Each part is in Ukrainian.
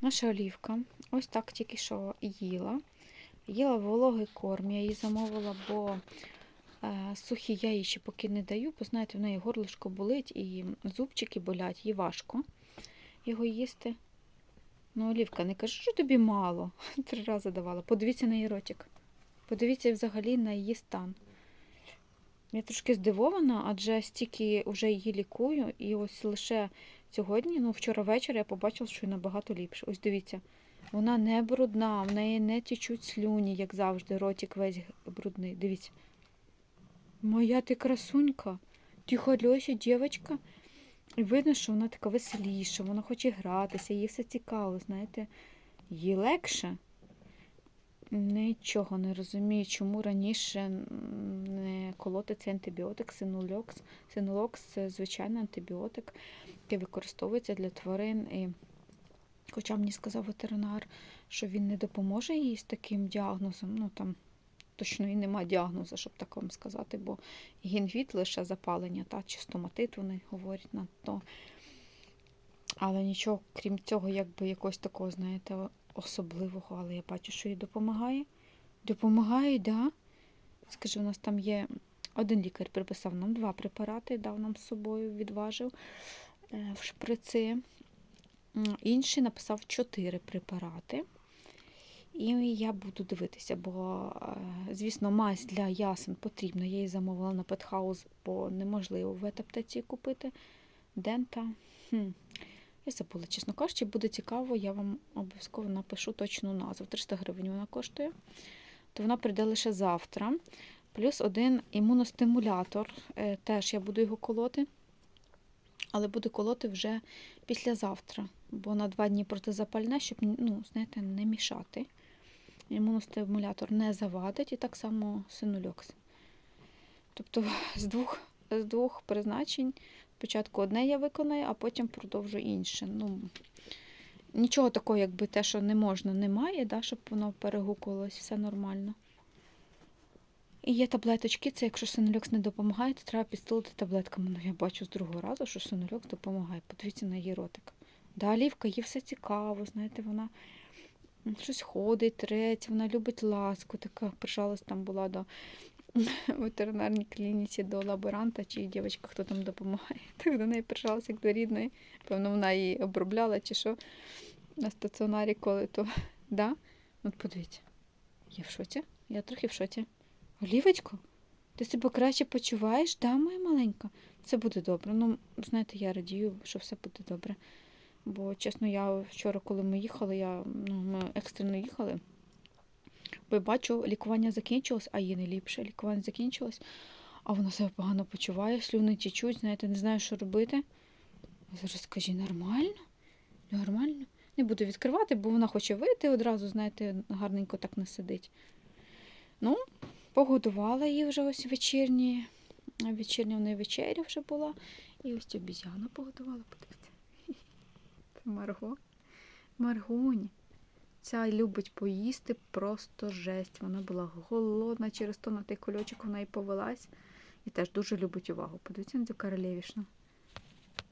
Наша олівка ось так тільки що їла. Їла вологий корм. Я її замовила, бо е, сухі я їй ще поки не даю, бо знаєте, в неї горлишко болить і зубчики болять, їй важко його їсти. Ну, Олівка, не кажи, що тобі мало. Три рази давала. Подивіться на її ротик. Подивіться взагалі на її стан. Я трошки здивована, адже стільки вже її лікую, і ось лише сьогодні, ну вчора ввечері, я побачила, що набагато ліпше. Ось дивіться, вона не брудна, в неї не тічуть слюні, як завжди, ротик весь брудний. Дивіться. Моя ти красунька, ти дівчинка. І видно, що вона така веселіша, вона хоче гратися, їй все цікаво, знаєте, їй легше. Нічого не розумію, чому раніше не колоти цей антибіотик синулокс. Синулокс це звичайний антибіотик, який використовується для тварин. І хоча мені сказав ветеринар, що він не допоможе їй з таким діагнозом, ну там точно і нема діагнозу, щоб так вам сказати, бо гінвіт лише запалення, та, чи стоматит вони говорять на то. Але нічого, крім цього, якби якогось такого, знаєте, особливого, але я бачу, що їй допомагає. Допомагає, да. Скажи, у нас там є один лікар приписав нам два препарати, дав нам з собою, відважив е, в шприци. Інший написав чотири препарати. І я буду дивитися, бо, е, звісно, мазь для ясен потрібна. Я її замовила на Петхаус, бо неможливо в ветаптеці купити. Дента. Хм. Я забула, чесно кажучи, буде цікаво, я вам обов'язково напишу точну назву. 300 гривень вона коштує. То вона прийде лише завтра. Плюс один імуностимулятор. Е, Теж я буду його колоти, але буду колоти вже післязавтра, бо на два дні протизапальне, щоб ну, знаєте, не мішати. Імуностимулятор не завадить, і так само синульокс. Тобто з двох, з двох призначень Спочатку одне я виконаю, а потім продовжу інше. Ну, Нічого такого, якби те, що не можна, немає, да, щоб воно перегукувалось, все нормально. І є таблеточки, це якщо синолюкс не допомагає, то треба підстелити таблетками. Ну, я бачу з другого разу, що синолюкс допомагає. Подивіться на її ротик. Да, Олівка, їй все цікаво, знаєте, вона щось ходить, треться, вона любить ласку, така прижалась там була до ветеринарній клініці до лаборанта чи дівчинка, хто там допомагає. Так до неї прижалася як до рідної. Певно, вона її обробляла чи що на стаціонарі, коли то. Да? От подивіться. Я в шоці? Я трохи в шоці. Олівочко, ти себе краще почуваєш, да, моя маленька? Це буде добре. Ну, знаєте, я радію, що все буде добре. Бо, чесно, я вчора, коли ми їхали, я, ну, ми екстрено їхали. Бо бачу, лікування закінчилось, а їй не ліпше. Лікування закінчилось, а вона себе погано почуває, слюни тічуть, знаєте, не знаю, що робити. Зараз скажи, нормально? Нормально. Не буду відкривати, бо вона хоче вийти одразу, знаєте, гарненько так не сидить. Ну, погодувала її вже ось вечірні. Вечірня в неї вечеря вже була. І ось обізяна погодувала, подивіться. Марго. Маргунь. Ця любить поїсти просто жесть. Вона була голодна, через то на той кольочок вона і повелась. І теж дуже любить увагу. Подивіться на цю королевішну.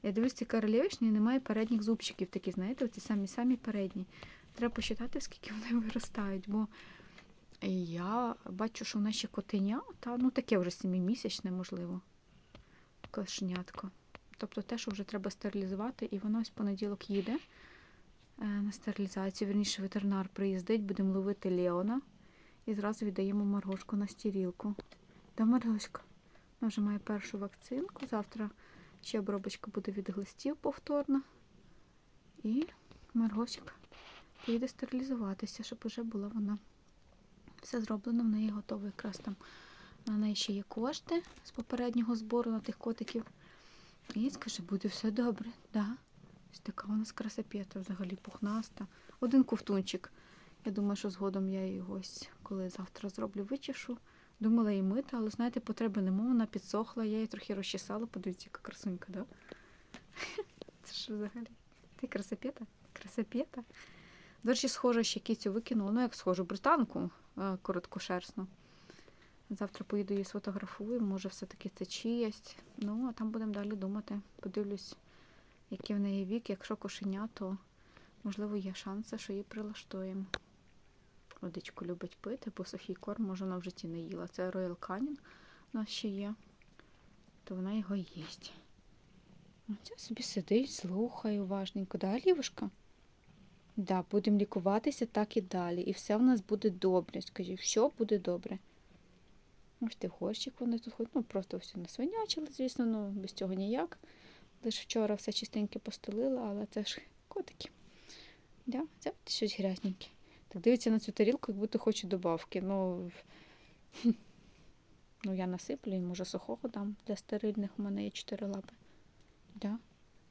Я дивлюсь, ці королевішні немає передніх зубчиків, такі, знаєте, оці самі-самі передні. Треба посчитати, скільки вони виростають, бо я бачу, що вона ще котеня, та ну таке вже семимісячне, можливо. Кошенятко. Тобто те, що вже треба стерилізувати, і воно ось в понеділок їде на стерилізацію. Верніше ветеринар приїздить, будемо ловити Леона і зразу віддаємо Маргошку на стірілку. Да, Маргошка? Вона вже має першу вакцинку. Завтра ще обробочка буде від глистів повторно. І Маргошка поїде стерилізуватися, щоб вже була вона. Все зроблено, в неї готово якраз там. На неї ще є кошти з попереднього збору на тих котиків. І скаже, буде все добре. Да. Ось така у нас красапета, взагалі пухнаста. Один ковтунчик. Я думаю, що згодом я його ось, коли завтра зроблю, вичешу. Думала її мити, але знаєте, потреби нема, вона підсохла, я її трохи розчесала, подивіться, яка красунька, да? Це що взагалі? Ти красапета? Красапета? До речі, схожа ще кицю викинула, ну як схожу, британку е, короткошерстну. Завтра поїду її сфотографую, може все-таки це чиясь. Ну, а там будемо далі думати. Подивлюсь, який в неї вік. Якщо кошеня, то Можливо, є шанси, що її прилаштуємо. Водичку любить пити, бо сухий корм, може, вона в житті не їла. Це Royal Canin у нас ще є, то вона його їсть. Оце собі сидить, слухає уважненько. Да, Лівушка? Да, будемо лікуватися так і далі. І все в нас буде добре. Скажи, все буде добре. Ось ти горщик вони тут ходять. Ну, просто все насвинячили, звісно, ну без цього ніяк. Лише вчора все чистеньке постелила, але це ж котики. Да? Це щось грязненьке. Так дивиться на цю тарілку, як будто хоче добавки. Ну, ну я насиплю і може сухого дам для стерильних. У мене є чотири лапи. Да?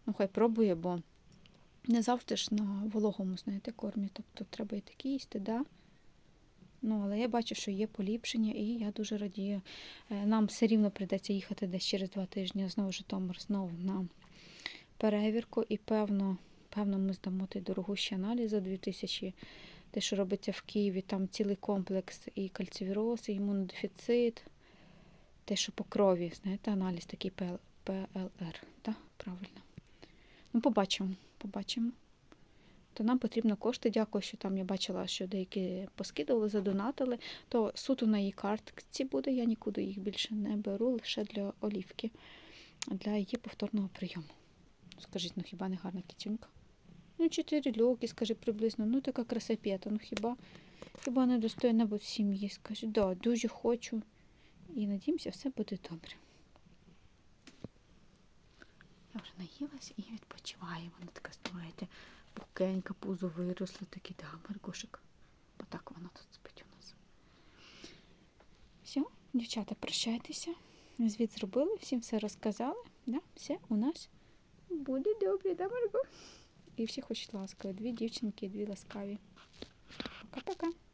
Ну, хай пробує, бо не завжди ж на вологому, знаєте, кормі. Тобто треба і такі їсти, да? Ну, але я бачу, що є поліпшення, і я дуже радію. Е, Нам все рівно прийдеться їхати десь через два тижні знову Житомир, знову на перевірку. І певно, певно, ми здамо той дорогущі аналізи 2000, те, що робиться в Києві, там цілий комплекс і кальцивіроз, і імунодефіцит, те, що по крові, знаєте, аналіз такий ПЛР, так? Правильно. Ну, побачимо, побачимо. То нам потрібно кошти. Дякую, що там я бачила, що деякі поскидували, задонатили. То суто на її картці буде, я нікуди їх більше не беру, лише для олівки, для її повторного прийому. Скажіть, ну хіба не гарна кітюнька? Ну, чотири льоки, скажи приблизно, ну така красапета, ну хіба, хіба не достойна бути сім'ї? Скажу, да, дуже хочу. І надіємося, все буде добре. Я вже наїлась і відпочиваю. Вона така, знаєте, пухкенька, пузо виросло, такий, да, Маргошик. Отак вона тут спить у нас. Все, дівчата, прощайтеся. Звіт зробили, всім все розказали. Да? Все у нас буде добре, да, Марго? І всі хочуть ласкаві. Дві дівчинки, дві ласкаві. Пока-пока.